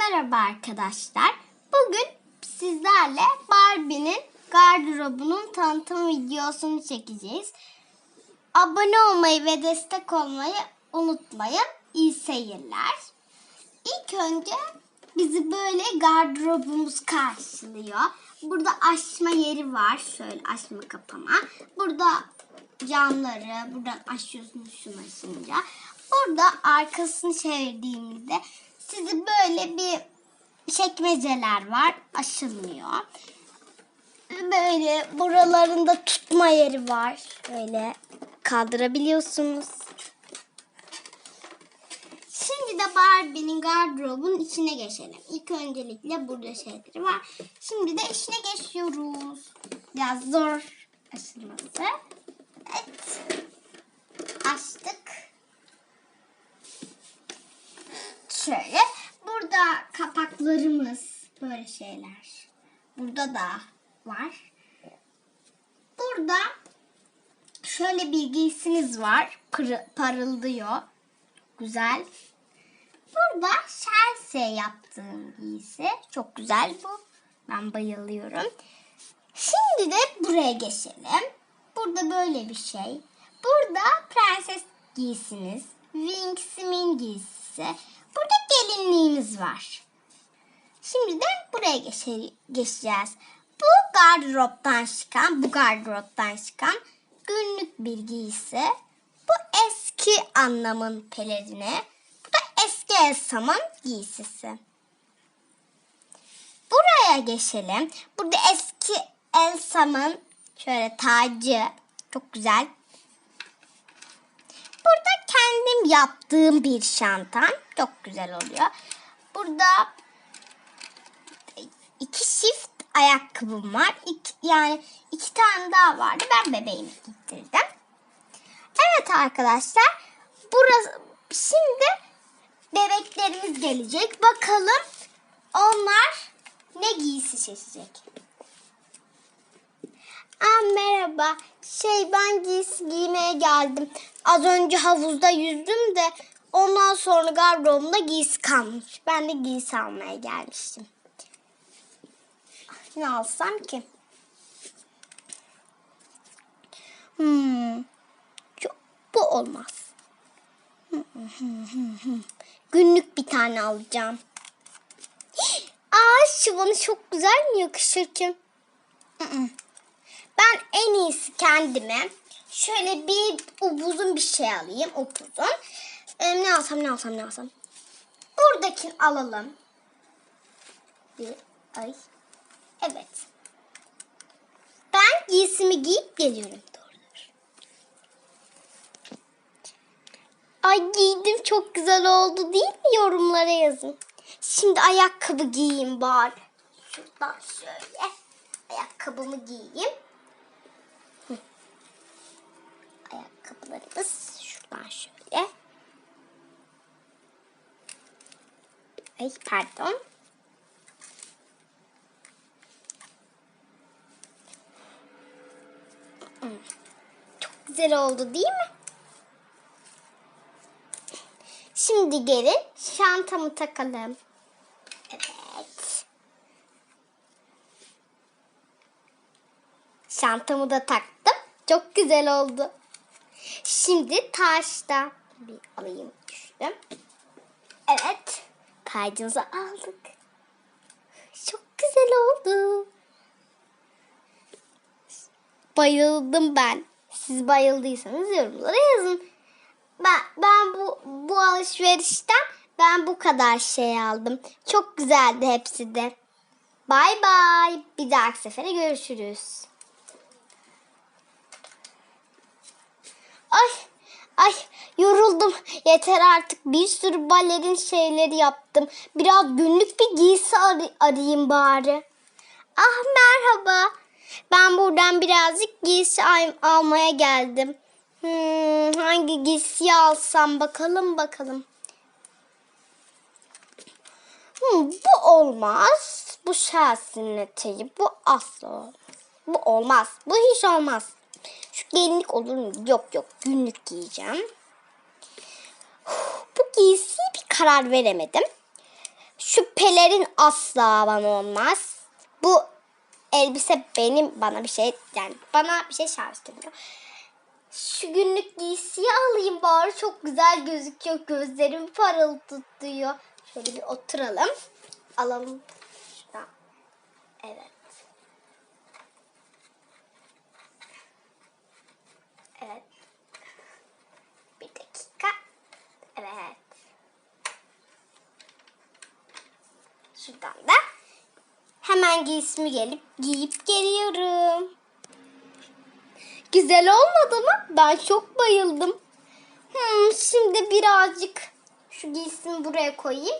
merhaba arkadaşlar. Bugün sizlerle Barbie'nin gardırobunun tanıtım videosunu çekeceğiz. Abone olmayı ve destek olmayı unutmayın. İyi seyirler. İlk önce bizi böyle gardırobumuz karşılıyor. Burada açma yeri var. Şöyle açma kapama. Burada camları buradan açıyorsunuz şunu açınca. Burada arkasını çevirdiğimizde sizi böyle bir çekmeceler var. Açılmıyor. Böyle buralarında tutma yeri var. Böyle kaldırabiliyorsunuz. Şimdi de Barbie'nin gardırobun içine geçelim. İlk öncelikle burada şeyleri var. Şimdi de içine geçiyoruz. Biraz zor açılması. Evet. Açtık. Şöyle. Burada kapaklarımız böyle şeyler. Burada da var. Burada şöyle bir giysiniz var. Pırı, parıldıyor. Güzel. Burada şerse yaptığım giysi. Çok güzel bu. Ben bayılıyorum. Şimdi de buraya geçelim. Burada böyle bir şey. Burada prenses giysiniz. Wings'in giysisi. Burada gelinliğimiz var. Şimdi de buraya geçe- geçeceğiz. Bu gardıroptan çıkan, bu gardıroptan çıkan günlük bir giysi. Bu eski anlamın pelerini. Bu da eski Elsa'mın giysisi. Buraya geçelim. Burada eski Elsa'mın şöyle tacı. Çok güzel. Burada kendim yaptığım bir şantam. Çok güzel oluyor. Burada iki çift ayakkabım var. İki, yani iki tane daha vardı. Ben bebeğimi giydirdim. Evet arkadaşlar. Burası şimdi bebeklerimiz gelecek. Bakalım onlar ne giysi seçecek. Aa, merhaba. Şey ben giysi giymeye geldim. Az önce havuzda yüzdüm de ondan sonra gardırobumda giysi kalmış. Ben de giysi almaya gelmiştim. Ne alsam ki? Hmm. Çok, bu olmaz. Günlük bir tane alacağım. Aa şu bana çok güzel mi yakışır ki? Ben en iyisi kendime şöyle bir upuzun bir şey alayım. Upuzun. Ee, ne alsam ne alsam ne alsam. Buradakini alalım. Bir ay. Evet. Ben giysimi giyip geliyorum. Doğrudur. Ay giydim çok güzel oldu değil mi? Yorumlara yazın. Şimdi ayakkabı giyeyim bari. Şuradan şöyle ayakkabımı giyeyim. Hı. Ayakkabılarımız şuradan şöyle. Ay pardon. Hı. Çok güzel oldu değil mi? Şimdi gelin şantamı takalım. Evet. Şantamı da taktım. Çok güzel oldu. Şimdi taşta bir alayım düştüm. Tacımızı aldık. Çok güzel oldu. Bayıldım ben. Siz bayıldıysanız yorumlara yazın. Ben, ben bu, bu alışverişten ben bu kadar şey aldım. Çok güzeldi hepsi de. Bay bay. Bir dahaki sefere görüşürüz. Ay ay yoruldum. Yeter artık bir sürü balerin şeyleri yaptım. Biraz günlük bir giysi ar- arayayım bari. Ah merhaba. Ben buradan birazcık giysi al- almaya geldim. Hmm, hangi giysiyi alsam bakalım bakalım. Hmm, bu olmaz. Bu şahsinin eteği. Bu asla. Bu olmaz. Bu hiç olmaz. Şu gelinlik olur mu? Yok yok. Günlük giyeceğim. Bu giysiye bir karar veremedim. Şu pelerin asla bana olmaz. Bu elbise benim bana bir şey yani bana bir şey çağrıştırmıyor. Şu günlük giysiyi alayım bari çok güzel gözüküyor. Gözlerim parıldatıyor. Şöyle bir oturalım. Alalım. Şuradan. Evet. Bir dakika. Evet. Şuradan da hemen giysimi gelip giyip geliyorum. Güzel olmadı mı? Ben çok bayıldım. Hmm, şimdi birazcık şu giysimi buraya koyayım.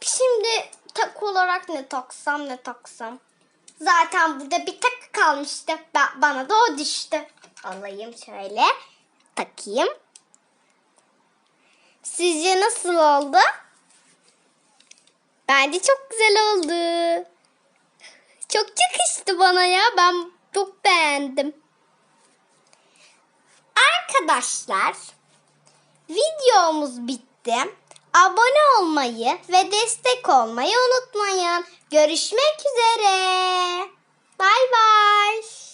Şimdi tak olarak ne taksam ne taksam. Zaten burada bir takı kalmıştı. Ben, bana da o düştü. Alayım şöyle. Takayım. Sizce nasıl oldu? Bence çok güzel oldu. Çok yakıştı bana ya. Ben çok beğendim. Arkadaşlar videomuz bitti. Abone olmayı ve destek olmayı unutmayın. Görüşmek üzere. Bay bay.